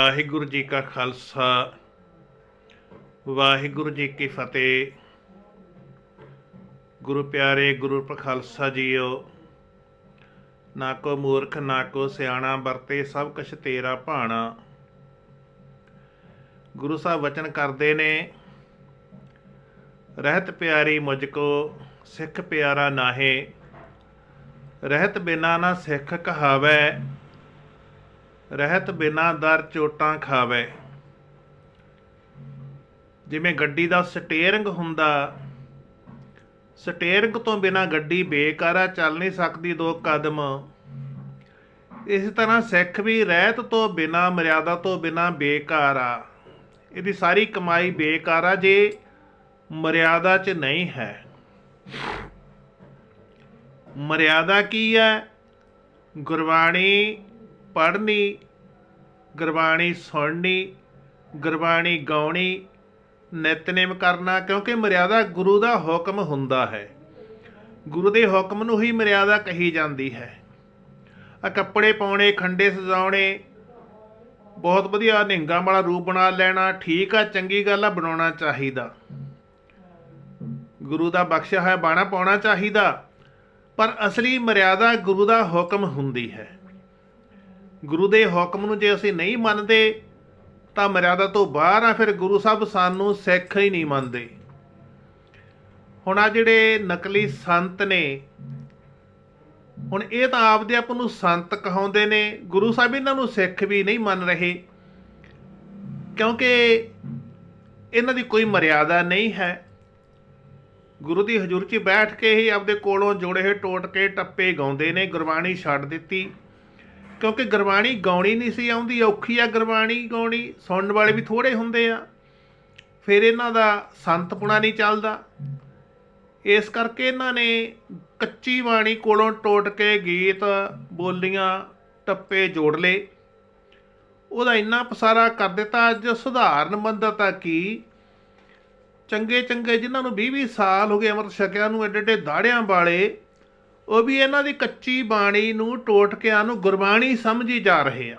ਵਾਹਿਗੁਰੂ ਜੀ ਕਾ ਖਾਲਸਾ, ਵਾਹਿਗੁਰੂ ਜੀ ਕੀ ਫਤਿਹ। ਗੁਰੂ ਪਿਆਰੇ, ਗੁਰੂ ਪ੍ਰਖਾਲਸਾ ਜੀਓ, ਨਾ ਕੋ ਮੂਰਖ, ਨਾ ਕੋ ਸਿਆਣਾ, ਵਰਤੇ ਸਭ ਕੁਛ ਤੇਰਾ ਭਾਣਾ। ਗੁਰੂ ਸਾਹਿਬ ਵਚਨ ਕਰਦੇ ਨੇ, ਰਹਿਤ ਪਿਆਰੀ ਮੁਝ ਕੋ, ਸਿੱਖ ਪਿਆਰਾ ਨਾਹੇ, ਰਹਿਤ ਬਿਨਾ ਨਾ ਸਿੱਖ ਕਹਾਵੇ। ਰਹਿਤ ਬਿਨਾ ਦਰ ਚੋਟਾਂ ਖਾਵੇ। ਜਿਵੇਂ ਗੱਡੀ ਦਾ ਸਟੀਅਰਿੰਗ ਹੁੰਦਾ, ਸਟੀਅਰਿੰਗ ਤੋਂ ਬਿਨਾ ਗੱਡੀ ਬੇਕਾਰਾ ਚੱਲ ਨਹੀਂ ਸਕਦੀ ਦੋ ਕਦਮ। ਇਸ ਤਰ੍ਹਾਂ ਸਿੱਖ ਵੀ ਰਹਿਤ ਤੋਂ ਬਿਨਾ, ਮਰਿਆਦਾ ਤੋਂ ਬਿਨਾ ਬੇਕਾਰ। ਆ ਇਹਦੀ ਸਾਰੀ ਕਮਾਈ ਬੇਕਾਰ ਆ ਜੇ ਮਰਿਆਦਾ 'ਚ ਨਹੀਂ ਹੈ। ਮਰਿਆਦਾ ਕੀ ਹੈ? ਗੁਰਬਾਣੀ ਪੜ੍ਹਨੀ, ਗੁਰਬਾਣੀ ਸੁਣਨੀ, ਗੁਰਬਾਣੀ ਗਾਉਣੀ, ਨਿਤਨੇਮ ਕਰਨਾ, ਕਿਉਂਕਿ ਮਰਿਆਦਾ ਗੁਰੂ ਦਾ ਹੁਕਮ ਹੁੰਦਾ ਹੈ। ਗੁਰੂ ਦੇ ਹੁਕਮ ਨੂੰ ਹੀ ਮਰਿਆਦਾ ਕਹੀ ਜਾਂਦੀ ਹੈ। ਆ ਕੱਪੜੇ ਪਾਉਣੇ, ਖੰਡੇ ਸਜਾਉਣੇ, ਬਹੁਤ ਵਧੀਆ ਨਿਹੰਗਾਂ ਵਾਲਾ ਰੂਪ ਬਣਾ ਲੈਣਾ, ਠੀਕ ਆ, ਚੰਗੀ ਗੱਲ ਆ, ਬਣਾਉਣਾ ਚਾਹੀਦਾ। ਗੁਰੂ ਦਾ ਬਖਸ਼ਿਆ ਹੋਇਆ ਬਾਣਾ ਪਾਉਣਾ ਚਾਹੀਦਾ, ਪਰ ਅਸਲੀ ਮਰਿਆਦਾ ਗੁਰੂ ਦਾ ਹੁਕਮ ਹੁੰਦੀ ਹੈ। ਗੁਰੂ ਦੇ ਹੁਕਮ ਨੂੰ ਜੇ ਅਸੀਂ ਨਹੀਂ ਮੰਨਦੇ, ਤਾਂ ਮਰਿਆਦਾ ਤੋਂ ਬਾਹਰ ਆ, ਫਿਰ ਗੁਰੂ ਸਾਹਿਬ ਸਾਨੂੰ ਸਿੱਖ ਹੀ ਨਹੀਂ ਮੰਨਦੇ। ਹੁਣ ਆ ਜਿਹੜੇ ਨਕਲੀ ਸੰਤ ਨੇ, ਹੁਣ ਇਹ ਤਾਂ ਆਪਦੇ ਆਪ ਨੂੰ ਸੰਤ ਕਹਾਉਂਦੇ ਨੇ, ਗੁਰੂ ਸਾਹਿਬ ਇਹਨਾਂ ਨੂੰ ਸਿੱਖ ਵੀ ਨਹੀਂ ਮੰਨ ਰਹੇ, ਕਿਉਂਕਿ ਇਹਨਾਂ ਦੀ ਕੋਈ ਮਰਿਆਦਾ ਨਹੀਂ ਹੈ। ਗੁਰੂ ਦੀ ਹਜ਼ੂਰ 'ਚ ਬੈਠ ਕੇ ਹੀ ਆਪਦੇ ਕੋਲੋਂ ਜੋੜੇ ਹੋਏ ਟੋਟਕੇ ਟੱਪੇ ਗਾਉਂਦੇ ਨੇ, ਗੁਰਬਾਣੀ ਛੱਡ ਦਿੱਤੀ। ਕਿਉਂਕਿ ਗੁਰਬਾਣੀ ਗਾਉਣੀ ਨਹੀਂ ਸੀ ਆਉਂਦੀ, ਔਖੀ ਆ ਗੁਰਬਾਣੀ ਗਾਉਣੀ, ਸੁਣਨ ਵਾਲੇ ਵੀ ਥੋੜੇ ਹੁੰਦੇ ਆ। ਫਿਰ ਇਹਨਾਂ ਦਾ ਸੰਤਪੁਣਾ ਨਹੀਂ ਚੱਲਦਾ। ਇਸ ਕਰਕੇ ਇਹਨਾਂ ਨੇ ਕੱਚੀ ਬਾਣੀ ਕੋਲੋਂ ਟੋਟ ਕੇ ਗੀਤ, ਬੋਲੀਆਂ, ਟੱਪੇ ਜੋੜ ਲਏ। ਉਹਦਾ ਇੰਨਾ ਪਸਾਰਾ ਕਰ ਦਿੱਤਾ, ਅੱਜ ਸੁਧਾਰਨ ਬੰਦਤਾ ਕੀ? ਚੰਗੇ ਚੰਗੇ ਜਿਨ੍ਹਾਂ ਨੂੰ 20 20 ਸਾਲ ਹੋ ਗਏ ਅਮਰ ਛਕਿਆ ਨੂੰ ਐਡੇ ਐਡੇ ਦਾੜਿਆਂ ਵਾਲੇ ਉਹ ਵੀ ਇਹਨਾਂ ਦੀ ਕੱਚੀ ਬਾਣੀ ਨੂੰ ਟੋਟਕਿਆਂ ਨੂੰ ਗੁਰਬਾਣੀ ਸਮਝੀ ਜਾ ਰਹੇ ਆ।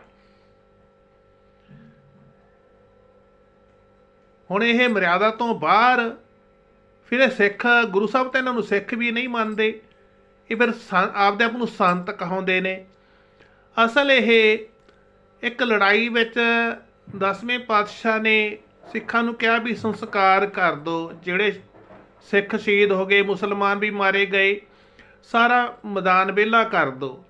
ਹੁਣ ਇਹ ਮਰਿਆਦਾ ਤੋਂ ਬਾਹਰ, ਫਿਰ ਇਹ ਸਿੱਖ, ਗੁਰੂ ਸਾਹਿਬ ਤਾਂ ਇਹਨਾਂ ਨੂੰ ਸਿੱਖ ਵੀ ਨਹੀਂ ਮੰਨਦੇ। ਇਹ ਫਿਰ ਸੰ- ਆਪਦੇ ਆਪ ਨੂੰ ਸੰਤ ਕਹਾਉਂਦੇ ਨੇ। ਅਸਲ ਇਹ ਇੱਕ ਲੜਾਈ ਵਿੱਚ ਦਸਵੇਂ ਪਾਤਸ਼ਾਹ ਨੇ ਸਿੱਖਾਂ ਨੂੰ ਕਿਹਾ ਵੀ ਸੰਸਕਾਰ ਕਰ ਦਿਓ ਜਿਹੜੇ ਸਿੱਖ ਸ਼ਹੀਦ ਹੋ ਗਏ, ਮੁਸਲਮਾਨ ਵੀ ਮਾਰੇ ਗਏ। ਸਾਰਾ ਮੈਦਾਨ ਵਿਹਲਾ ਕਰ ਦਿਓ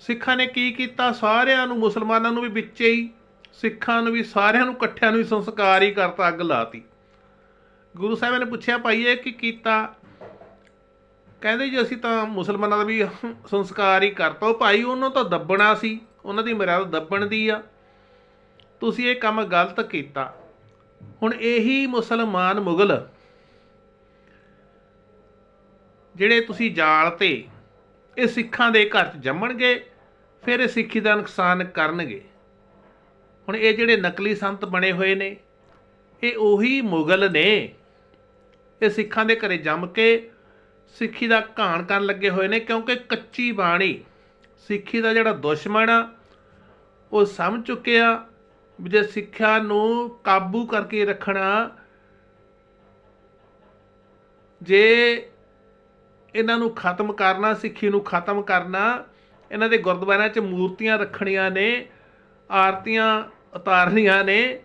ਸਿੱਖਾਂ ਨੇ ਕੀ ਕੀਤਾ? ਸਾਰਿਆਂ ਨੂੰ, ਮੁਸਲਮਾਨਾਂ ਨੂੰ ਵੀ ਵਿੱਚੇ ਹੀ ਸਿੱਖਾਂ ਨੂੰ ਵੀ, ਸਾਰਿਆਂ ਨੂੰ, ਇਕੱਠਿਆਂ ਨੂੰ ਵੀ ਸੰਸਕਾਰ ਹੀ ਕਰਤਾ, ਅੱਗ ਲਾਤੀ। ਗੁਰੂ ਸਾਹਿਬ ਨੇ ਪੁੱਛਿਆ, ਭਾਈ, ਇਹ ਕੀ ਕੀਤਾ? ਕਹਿੰਦੇ ਜੀ, ਅਸੀਂ ਤਾਂ ਮੁਸਲਮਾਨਾਂ ਦਾ ਵੀ ਸੰਸਕਾਰ ਹੀ ਕਰਤਾ। ਉਹ ਭਾਈ, ਉਹਨਾਂ ਤਾਂ ਦੱਬਣਾ ਸੀ। ਉਹਨਾਂ ਦੀ ਮਰਿਆਦਾ ਦੱਬਣ ਦੀ ਆ। ਤੁਸੀਂ ਇਹ ਕੰਮ ਗਲਤ ਕੀਤਾ। ਹੁਣ ਇਹੀ ਮੁਸਲਮਾਨ ਮੁਗਲ ਜਿਹੜੇ ਤੁਸੀਂ ਜਾਲ ਤੇ ਇਹ ਸਿੱਖਾਂ ਦੇ ਘਰ 'ਚ ਜੰਮਣਗੇ, ਫਿਰ ਇਹ ਸਿੱਖੀ ਦਾ ਨੁਕਸਾਨ ਕਰਨਗੇ। ਹੁਣ ਇਹ ਜਿਹੜੇ ਨਕਲੀ ਸੰਤ ਬਣੇ ਹੋਏ ਨੇ, ਇਹ ਉਹੀ ਮੁਗਲ ਨੇ। ਇਹ ਸਿੱਖਾਂ ਦੇ ਘਰੇ ਜੰਮ ਕੇ ਸਿੱਖੀ ਦਾ ਘਾਣ ਕਰਨ ਲੱਗੇ ਹੋਏ ਨੇ, ਕਿਉਂਕਿ ਕੱਚੀ ਬਾਣੀ ਸਿੱਖੀ ਦਾ ਜਿਹੜਾ ਦੁਸ਼ਮਣ ਆ, ਉਹ ਸਮਝ ਚੁੱਕਿਆ ਵੀ ਜੇ ਸਿੱਖਿਆ ਨੂੰ ਕਾਬੂ ਕਰਕੇ ਰੱਖਣਾ, ਜੇ ਇਹਨਾਂ ਨੂੰ ਖਤਮ ਕਰਨਾ, ਸਿੱਖੀ ਨੂੰ ਖਤਮ ਕਰਨਾ, ਇਹਨਾਂ ਦੇ ਗੁਰਦੁਆਰਿਆਂ 'ਚ ਮੂਰਤੀਆਂ ਰੱਖਣੀਆਂ ਨੇ, ਆਰਤੀਆਂ ਉਤਾਰਨੀਆਂ ਨੇ,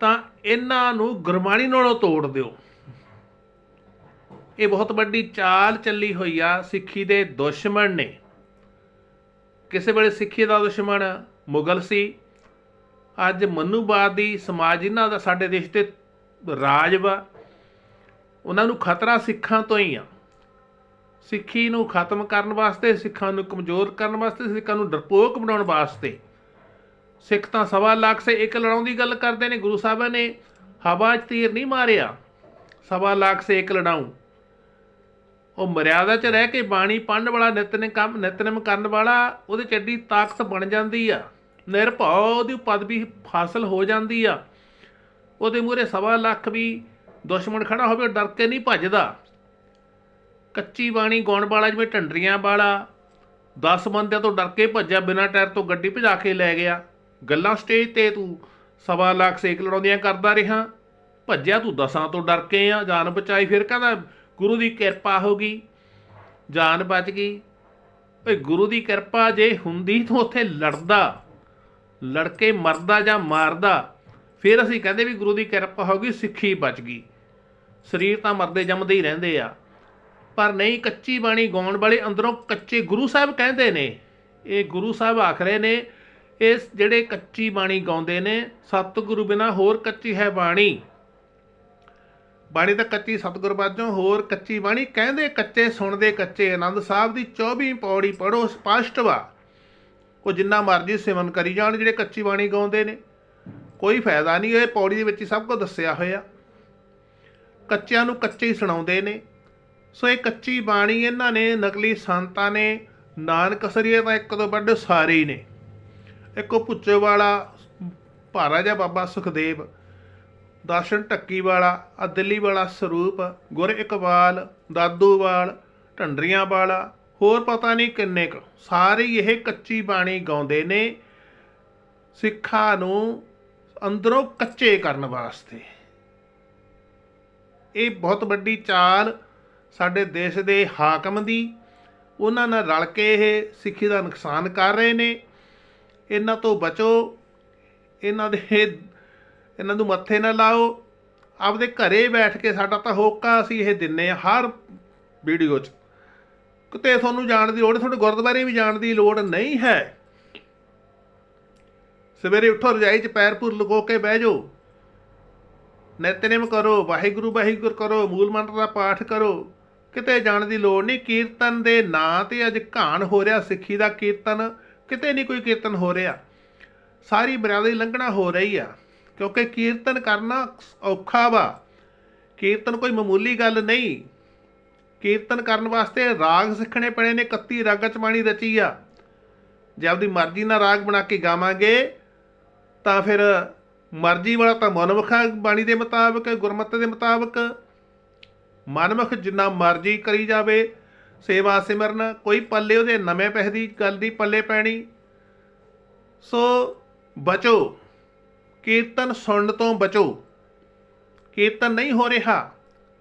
ਤਾਂ ਇਹਨਾਂ ਨੂੰ ਗੁਰਬਾਣੀ ਨਾਲੋਂ ਤੋੜ ਦਿਓ। ਇਹ ਬਹੁਤ ਵੱਡੀ ਚਾਲ ਚੱਲੀ ਹੋਈ ਆ, ਸਿੱਖੀ ਦੇ ਦੁਸ਼ਮਣ ਨੇ। ਕਿਸੇ ਵੇਲੇ ਸਿੱਖੀ ਦਾ ਦੁਸ਼ਮਣ ਮੁਗਲ ਸੀ। ਅੱਜ ਮਨੂਵਾਦੀ ਸਮਾਜ ਇਹਨਾਂ ਦਾ ਸਾਡੇ ਦੇਸ਼ ਤੇ ਰਾਜ ਵਾ। ਉਹਨਾਂ ਨੂੰ ਖਤਰਾ ਸਿੱਖਾਂ ਤੋਂ ਹੀ ਆ। ਸਿੱਖੀ ਨੂੰ ਖਤਮ ਕਰਨ ਵਾਸਤੇ, ਸਿੱਖਾਂ ਨੂੰ ਕਮਜ਼ੋਰ ਕਰਨ ਵਾਸਤੇ, ਸਿੱਖਾਂ ਨੂੰ ਡਰਪੋਕ ਬਣਾਉਣ ਵਾਸਤੇ। ਸਿੱਖ ਤਾਂ ਸਵਾ ਲੱਖ ਸੇ ਇੱਕ ਲੜਾਉਣ ਦੀ ਗੱਲ ਕਰਦੇ ਨੇ, ਗੁਰੂ ਸਾਹਿਬ ਨੇ ਹਵਾ 'ਚ ਤੀਰ ਨਹੀਂ ਮਾਰਿਆ। ਸਵਾ ਲੱਖ ਸੇ ਇੱਕ ਲੜਾਉਂ ਉਹ ਮਰਿਆਦਾ 'ਚ ਰਹਿ ਕੇ ਬਾਣੀ ਪੜਨ ਵਾਲਾ ਨਿਤਨੇ ਕੰਮ, ਨਿਤਨੇਮ ਕਰਨ ਵਾਲਾ, ਉਹਦੇ 'ਚ ਐਡੀ ਤਾਕਤ ਬਣ ਜਾਂਦੀ ਆ। ਨਿਰਭਉ ਉਹਦੀ ਪਦਵੀ ਹਾਸਲ ਹੋ ਜਾਂਦੀ ਆ। ਉਹਦੇ ਮੂਹਰੇ ਸਵਾ ਲੱਖ ਵੀ ਦੁਸ਼ਮਣ ਖੜਾ ਹੋਵੇ ਉਹ ਡਰ ਕੇ ਨਹੀਂ ਭੱਜਦਾ। ਕੱਚੀ ਬਾਣੀ ਗਾਉਣ ਵਾਲਾ ਜਿਵੇਂ ਢੰਡਰੀਆਂ ਵਾਲਾ 10 ਬੰਦਿਆਂ ਤੋਂ ਡਰ ਕੇ ਭੱਜਿਆ, ਬਿਨਾਂ ਟਾਇਰ ਤੋਂ ਗੱਡੀ ਭਜਾ ਕੇ ਲੈ ਗਿਆ। ਗੱਲਾਂ ਸਟੇਜ ਤੇ ਤੂੰ ਸਵਾ ਲੱਖ ਸੇਕ ਲੜਾਉਂਦੀਆਂ ਕਰਦਾ ਰਿਹਾ। ਭੱਜਿਆ ਤੂੰ ਦਸਾਂ ਤੋਂ ਡਰ ਕੇ ਆ, ਜਾਨ ਬਚਾਈ, ਫਿਰ ਕਹਿੰਦਾ ਗੁਰੂ ਦੀ ਕਿਰਪਾ ਹੋ ਗਈ। ਜਾਨ ਬਚ ਗਈ। ਓਏ ਗੁਰੂ ਦੀ ਕਿਰਪਾ ਜੇ ਹੁੰਦੀ ਤਾਂ ਉੱਥੇ ਲੜਦਾ ਲੜ ਕੇ ਮਰਦਾ ਜਾਂ ਮਾਰਦਾ। ਫਿਰ ਅਸੀਂ ਕਹਿੰਦੇ ਵੀ ਗੁਰੂ ਦੀ ਕਿਰਪਾ ਹੋ ਗਈ, ਸਿੱਖੀ ਬਚ ਗਈ। ਸਰੀਰ ਤਾਂ ਮਰਦੇ ਜੰਮਦੇ ਹੀ ਰਹਿੰਦੇ ਆ। ਪਰ ਨਹੀਂ, ਕੱਚੀ ਬਾਣੀ ਗਾਉਣ ਵਾਲੇ ਅੰਦਰੋਂ ਕੱਚੇ ਗੁਰੂ ਸਾਹਿਬ ਕਹਿੰਦੇ ਨੇ। ਇਹ ਗੁਰੂ ਸਾਹਿਬ ਆਖ ਰਹੇ ਨੇ, ਇਸ ਜਿਹੜੇ ਕੱਚੀ ਬਾਣੀ ਗਾਉਂਦੇ ਨੇ, ਸਤਿਗੁਰੂ ਬਿਨਾ ਹੋਰ ਕੱਚੀ ਹੈ ਬਾਣੀ। ਬਾਣੀ ਤਾਂ ਕੱਚੀ ਸਤਿਗੁਰ ਬਾਝੋਂ ਹੋਰ ਕੱਚੀ ਬਾਣੀ ਕਹਿੰਦੇ ਕੱਚੇ, ਸੁਣਦੇ ਕੱਚੇ। ਆਨੰਦ ਸਾਹਿਬ ਦੀ 24 ਪੌੜੀ ਪੜੋ ਸਪਸ਼ਟ ਵਾ ਉਹ ਜਿੰਨਾ ਮਰਜ਼ੀ ਸਿਮਰਨ ਕਰੀ ਜਾਣ ਜਿਹੜੇ ਕੱਚੀ ਬਾਣੀ ਗਾਉਂਦੇ ਨੇ। ਕੋਈ ਫਾਇਦਾ ਨਹੀਂ, ਇਹ ਪੌੜੀ ਦੇ ਵਿੱਚ ਸਭ ਕੁਝ ਦੱਸਿਆ ਹੋਇਆ। ਕੱਚਿਆਂ ਨੂੰ ਕੱਚੇ ਹੀ ਸੁਣਾਉਂਦੇ ਨੇ। ਸੋ ਇਹ ਕੱਚੀ ਬਾਣੀ ਇਹਨਾਂ ਨੇ, ਨਕਲੀ ਸੰਤਾਂ ਨੇ, ਨਾਨਕ ਸਰੀਏ ਤਾਂ ਇੱਕ ਤੋਂ ਵੱਡੇ ਸਾਰੇ ਹੀ ਨੇ। ਇੱਕੋ ਪੁੱਚੇ ਵਾਲਾ, ਭਾਰਾ ਜਿਹਾ ਬਾਬਾ ਸੁਖਦੇਵ, ਦਰਸ਼ਨ ਟੱਕੀ ਵਾਲਾ ਆ ਦਿੱਲੀ ਵਾਲਾ ਸਰੂਪ, ਗੁਰ ਇਕਬਾਲ ਦਾਦੂਵਾਲ ਢੰਡਰੀਆਂ ਵਾਲਾ, ਹੋਰ ਪਤਾ ਨਹੀਂ ਕਿੰਨੇ ਕੁ। ਸਾਰੇ ਇਹ ਕੱਚੀ ਬਾਣੀ ਗਾਉਂਦੇ ਨੇ, ਸਿੱਖਾਂ ਨੂੰ ਅੰਦਰੋਂ ਕੱਚੇ ਕਰਨ ਵਾਸਤੇ। ਇਹ ਬਹੁਤ ਵੱਡੀ ਚਾਲ ਸਾਡੇ ਦੇਸ਼ ਦੇ ਹਾਕਮ ਦੀ, ਉਹਨਾਂ ਨਾਲ ਰਲ ਕੇ ਇਹ ਸਿੱਖੀ ਦਾ ਨੁਕਸਾਨ ਕਰ ਰਹੇ ਨੇ। ਇਹਨਾਂ ਤੋਂ ਬਚੋ, ਇਹਨਾਂ ਦੇ, ਇਹਨਾਂ ਨੂੰ ਮੱਥੇ ਨਾ ਲਾਓ। ਆਪਦੇ ਘਰੇ ਬੈਠ ਕੇ ਸਾਡਾ ਤਾਂ ਹੋਕਾ ਅਸੀਂ ਇਹ ਦਿੰਨੇ ਆ ਹਰ ਵੀਡੀਓ 'ਚ। ਕਿਤੇ ਤੁਹਾਨੂੰ ਜਾਣ ਦੀ ਲੋੜ ਤੁਹਾਡੇ ਗੁਰਦੁਆਰੇ ਵੀ ਜਾਣ ਦੀ ਲੋੜ ਨਹੀਂ ਹੈ। ਸਵੇਰੇ ਉੱਠੋ ਰਜਾਈ 'ਚ ਪੈਰ ਪੂਰ ਲਗੋ ਕੇ ਬਹਿ ਜਾਓ। ਨਿਤਨੇਮ ਕਰੋ, ਵਾਹਿਗੁਰੂ ਵਾਹਿਗੁਰੂ ਕਰੋ, ਮੂਲ ਮੰਤਰ ਦਾ ਪਾਠ ਕਰੋ। ਕਿਤੇ ਜਾਣ ਦੀ ਲੋੜ ਨਹੀਂ, ਕੀਰਤਨ ਦੇ ਨਾਂ ਤੇ ਅੱਜ ਘਾਣ ਹੋ ਰਿਹਾ, ਸਿੱਖੀ ਦਾ ਕੀਰਤਨ, ਕਿਤੇ ਨਹੀਂ ਕੋਈ ਕੀਰਤਨ ਹੋ ਰਿਹਾ। ਸਾਰੀ ਬਰਾਦਰੀ ਲੰਘਣਾ ਹੋ ਰਹੀ ਆ, ਕਿਉਂਕਿ ਕੀਰਤਨ ਕਰਨਾ ਔਖਾ ਵਾ। ਕੀਰਤਨ ਕੋਈ ਮਾਮੂਲੀ ਗੱਲ ਨਹੀਂ। ਕੀਰਤਨ ਕਰਨ ਵਾਸਤੇ ਰਾਗ ਸਿੱਖਣੇ ਪੈਣੇ ਨੇ 31 ਰਾਗਾਂ ਚ ਬਾਣੀ ਰਚੀ ਆ। ਜੇ ਆਪਦੀ ਮਰਜ਼ੀ ਨਾਲ ਰਾਗ ਬਣਾ ਕੇ ਗਾਵਾਂਗੇ, ਤਾਂ ਫਿਰ ਮਰਜ਼ੀ ਵਾਲਾ ਤਾਂ ਮਨਮੁਖਾ ਬਾਣੀ ਦੇ ਮੁਤਾਬਕ, ਗੁਰਮਤਿ ਦੇ ਮੁਤਾਬਕ। ਮਨਮੁਖ ਜਿੰਨਾ ਮਰਜ਼ੀ ਕਰੀ ਜਾਵੇ, ਸੇਵਾ ਸਿਮਰਨ, ਕੋਈ ਪੱਲੇ ਉਹਦੇ ਨਵੇਂ ਪੈਸੇ ਦੀ ਗੱਲ ਦੀ ਪੱਲੇ ਪੈਣੀ। ਸੋ ਬਚੋ, ਕੀਰਤਨ ਸੁਣਨ ਤੋਂ ਬਚੋ। ਕੀਰਤਨ ਨਹੀਂ ਹੋ ਰਿਹਾ,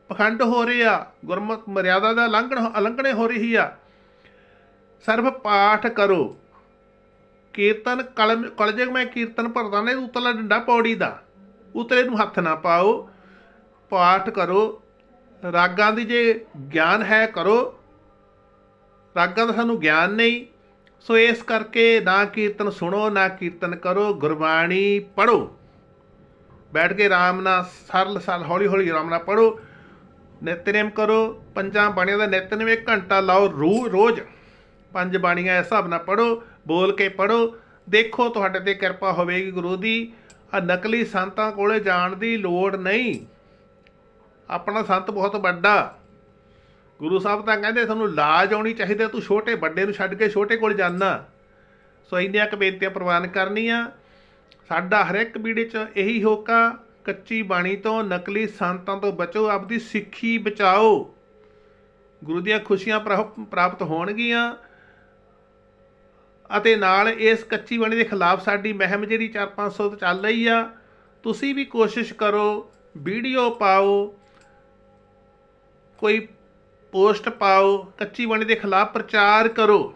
ਪਖੰਡ ਹੋ ਰਿਹਾ ਗੁਰਮਤ ਮਰਿਆਦਾ ਦਾ ਲੰਘਣ ਉਲੰਘਣੇ ਹੋ ਰਹੀ ਆ। ਸਿਰਫ ਪਾਠ ਕਰੋ। ਕੀਰਤਨ ਕਲਮ ਕਲਜਗ ਮੈਂ ਕੀਰਤਨ ਭਰਦਾ ਨੇ ਉਤਲਾ ਡੰਡਾ ਪੌੜੀ ਦਾ। ਉਤਲੇ ਨੂੰ ਹੱਥ ਨਾ ਪਾਓ, ਪਾਠ ਕਰੋ। ਰਾਗਾਂ ਦੀ ਜੇ ਗਿਆਨ ਹੈ ਕਰੋ। ਰਾਗਾਂ ਦਾ ਸਾਨੂੰ ਗਿਆਨ ਨਹੀਂ। ਸੋ ਇਸ ਕਰਕੇ ਨਾ ਕੀਰਤਨ ਸੁਣੋ, ਨਾ ਕੀਰਤਨ ਕਰੋ, ਗੁਰਬਾਣੀ ਪੜੋ ਬੈਠ ਕੇ ਆਰਾਮ ਨਾਲ, ਸਰਲ ਸਰਲ ਹੌਲੀ ਹੌਲੀ ਆਰਾਮ ਨਾਲ ਪੜੋ ਨਿਤਨੇਮ ਕਰੋ, ਪੰਜਾਂ ਬਾਣੀਆਂ ਦਾ ਨਿਤਨੇਮ ਇੱਕ ਘੰਟਾ ਲਾਓ ਰੋ, ਰੋਜ਼। ਪੰਜ ਬਾਣੀਆਂ ਇਸ ਹਿਸਾਬ ਨਾਲ ਪੜੋ ਬੋਲ ਕੇ ਪੜੋ ਦੇਖੋ, ਤੁਹਾਡੇ ਤੇ ਕਿਰਪਾ ਹੋਵੇਗੀ ਗੁਰੂ ਦੀ। ਆ ਨਕਲੀ ਸੰਤਾਂ ਕੋਲੇ ਜਾਣ ਦੀ ਲੋੜ ਨਹੀਂ। ਆਪਣਾ ਸੰਤ ਬਹੁਤ ਵੱਡਾ। ਗੁਰੂ ਸਾਹਿਬ ਤਾਂ ਕਹਿੰਦੇ, ਤੁਹਾਨੂੰ ਲਾਜ ਆਉਣੀ ਚਾਹੀਦੀ, ਤੂੰ ਛੋਟੇ ਵੱਡੇ ਨੂੰ ਛੱਡ ਕੇ ਛੋਟੇ ਕੋਲ ਜਾਣਾ ਸੋ ਇੰਨੀਆਂ ਕੁ ਬੇਨਤੀਆਂ ਪ੍ਰਵਾਨ ਕਰਨੀਆਂ। ਸਾਡਾ ਹਰ ਇੱਕ ਵੀਡੀਓ 'ਚ ਇਹੀ ਹੋਕਾ, ਕੱਚੀ ਬਾਣੀ ਤੋਂ, ਨਕਲੀ ਸੰਤਾਂ ਤੋਂ ਬਚੋ, ਆਪਦੀ ਸਿੱਖੀ ਬਚਾਓ। ਗੁਰੂ ਦੀਆਂ ਖੁਸ਼ੀਆਂ ਪ੍ਰਾਪ- ਪ੍ਰਾਪਤ ਹੋਣਗੀਆਂ। ਅਤੇ ਨਾਲ ਇਸ ਕੱਚੀ ਬਾਣੀ ਦੇ ਖਿਲਾਫ ਸਾਡੀ ਮਹਿਮ ਜਿਹੜੀ 4-500 ਤੋਂ ਚੱਲ ਰਹੀ ਆ, ਤੁਸੀਂ ਵੀ ਕੋਸ਼ਿਸ਼ ਕਰੋ, ਵੀਡੀਓ ਪਾਓ, ਕੋਈ ਪੋਸਟ ਪਾਓ, ਕੱਚੀ ਬਾਣੀ ਦੇ ਖਿਲਾਫ ਪ੍ਰਚਾਰ ਕਰੋ।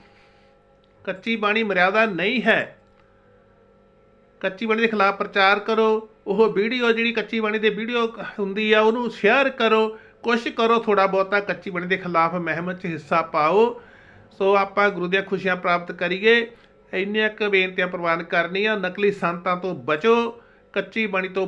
ਕੱਚੀ ਬਾਣੀ ਮਰਿਆਦਾ ਨਹੀਂ ਹੈ। ਕੱਚੀ ਬਾਣੀ ਦੇ ਖਿਲਾਫ ਪ੍ਰਚਾਰ ਕਰੋ, ਉਹ ਵੀਡੀਓ ਜਿਹੜੀ ਕੱਚੀ ਬਾਣੀ ਦੇ ਵੀਡੀਓ ਹੁੰਦੀ ਆ, ਉਹਨੂੰ ਸ਼ੇਅਰ ਕਰੋ, ਕੋਸ਼ਿਸ਼ ਕਰੋ ਥੋੜਾ ਬਹੁਤਾ ਕੱਚੀ ਬਾਣੀ ਦੇ ਖਿਲਾਫ ਮਹਿਮ 'ਚ ਹਿੱਸਾ ਪਾਓ। ਸੋ ਆਪਾਂ ਗੁਰੂ ਦੀਆਂ ਖੁਸ਼ੀਆਂ ਪ੍ਰਾਪਤ ਕਰੀਏ। ਇੰਨੀਆਂ ਕੁ ਬੇਨਤੀਆਂ ਪ੍ਰਵਾਨ ਕਰਨੀਆਂ। ਨਕਲੀ ਸੰਤਾਂ ਤੋਂ ਬਚੋ। ਕੱਚੀ ਬਾਣੀ ਤੋਂ